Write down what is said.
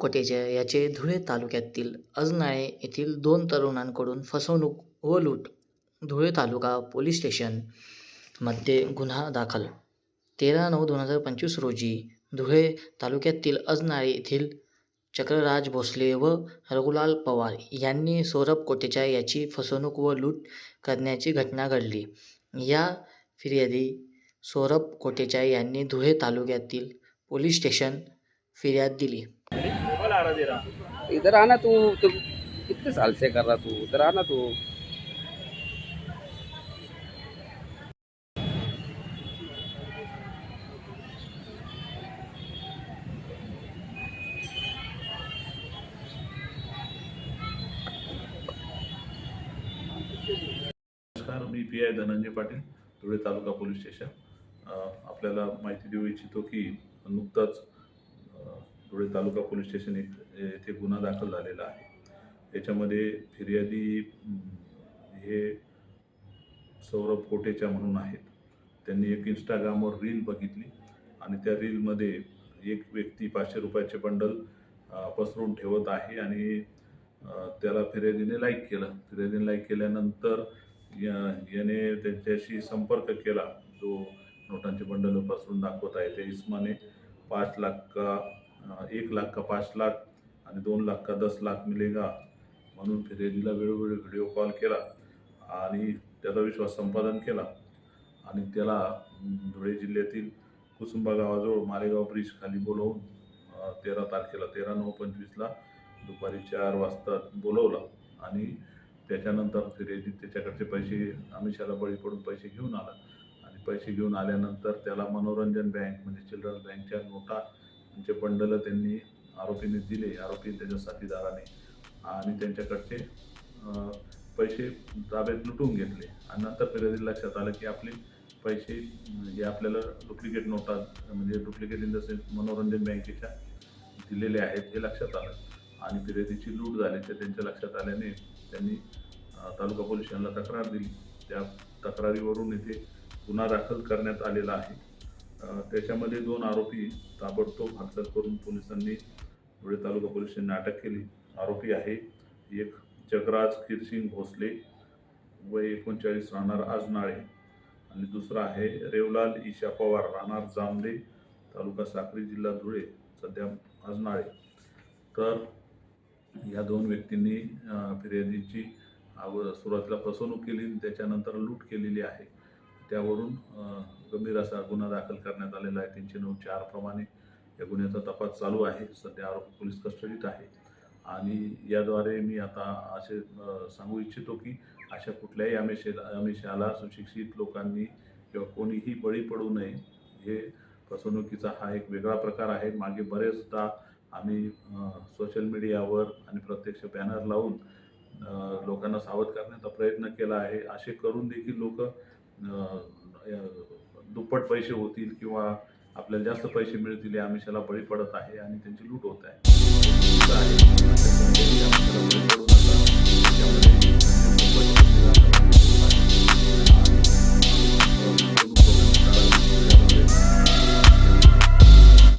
सौरभ याचे धुळे तालुक्यातील अजनाळे येथील दोन तरुणांकडून फसवणूक व लूट. धुळे तालुका पोलीस स्टेशनमध्ये गुन्हा दाखल. तेरा नऊ दोन हजार पंचवीस रोजी धुळे तालुक्यातील अजनाळे येथील चक्रराज भोसले व रघुलाल पवार यांनी सौरभ कोटेचा याची फसवणूक व लूट करण्याची घटना घडली. या फिर्यादी सौरभ कोटेचा यांनी धुळे तालुक्यातील पोलीस स्टेशन फिर्याद दिली. इधर आना तू तू कितने साल से कर रहा तू? इधर आना तू. नमस्कार मी पी आय धनंजय पाटील धुळे तालुका पोलीस स्टेशन. आपल्याला माहिती देऊ इच्छितो की नुकताच धुळे तालुका पोलीस स्टेशन येथे गुन्हा दाखल झालेला आहे. याच्यामध्ये फिर्यादी हे सौरभ कोटेचा म्हणून आहेत. त्यांनी एक इंस्टाग्रामवर रील बघितली आणि त्या रीलमध्ये एक व्यक्ती पाचशे रुपयाचे बंडल पसरून ठेवत आहे आणि त्याला फिर्यादीने लाईक केलं. फिर्यादीने लाईक केल्यानंतर या याने त्यांच्याशी संपर्क केला. जो नोटांचे बंडल पसरून दाखवत आहे. त्या इस्माने पाच लाख का एक लाख का पाच लाख आणि दोन लाख का दस लाख मिलेगा म्हणून फिर्यादीला वेळोवेळी व्हिडिओ कॉल केला आणि त्याचा विश्वास संपादन केला. आणि त्याला धुळे जिल्ह्यातील कुसुंबा गावाजवळ मालेगाव ब्रिज खाली बोलवून तेरा तारखेला तेरा नऊ पंचवीसला दुपारी चार वाजता बोलवलं. आणि त्याच्यानंतर फिर्यादी त्याच्याकडचे पैसे अमिषाला बळी पडून पैसे घेऊन आला. आणि पैसे घेऊन आल्यानंतर त्याला मनोरंजन बँक म्हणजे चिल्ड्रन बँकच्या नोटा त्यांचे बंडलं त्यांनी आरोपीने दिले आरोपी त्याच्या साथीदाराने. आणि त्यांच्याकडचे पैसे ताब्यात लुटून घेतले. आणि नंतर फिर्यादी लक्षात आलं की आपले पैसे हे आपल्याला डुप्लिकेट नोटा म्हणजे डुप्लिकेट इन द सेन्स मनोरंजन बँकेच्या दिलेले आहेत हे लक्षात आलं. आणि फिर्यादीची लूट झाल्याचे त्यांच्या लक्षात आल्याने त्यांनी तालुका पोलिसांना तक्रार दिली. त्या तक्रारीवरून इथे गुन्हा दाखल करण्यात आलेला आहे. त्याच्यामध्ये दोन आरोपी ताबडतोब हालचाल करून पोलिसांनी धुळे तालुका पोलीस स्टेशनने अटक केली. आरोपी आहे एक जगराज किरसिंग भोसले व एकोणचाळीस राहणार आजनाळे आणि दुसरा आहे रेवलाल ईशा पवार राहणार जामले तालुका साक्री जिल्हा धुळे सध्या आजनाळे. तर या दोन व्यक्तींनी फिर्यादीची सुरुवातीला फसवणूक केली आणि त्याच्यानंतर लूट केलेली आहे. त्यावरून गंभीर असा गुन्हा दाखल करण्यात आलेला आहे. तीनशे नऊ चार प्रमाणे या गुन्ह्याचा तपास चालू आहे. सध्या आरोपी पोलीस कस्टडीत आहे. आणि याद्वारे मी आता असे सांगू इच्छितो की अशा कुठल्याही आमिषेला आमिषाला सुशिक्षित लोकांनी किंवा कोणीही बळी पडू नये. हे फसवणुकीचा हा एक वेगळा प्रकार आहे. मागे बरेचदा आम्ही सोशल मीडियावर आणि प्रत्यक्ष बॅनर लावून लोकांना सावध करण्याचा प्रयत्न केला आहे. असे करून देखील लोक दुप्पट पैसे होतील किंवा आपल्याला जास्त पैसे मिळतील या आमिषाला बळी पडत आहे आणि त्यांची लूट होत आहे.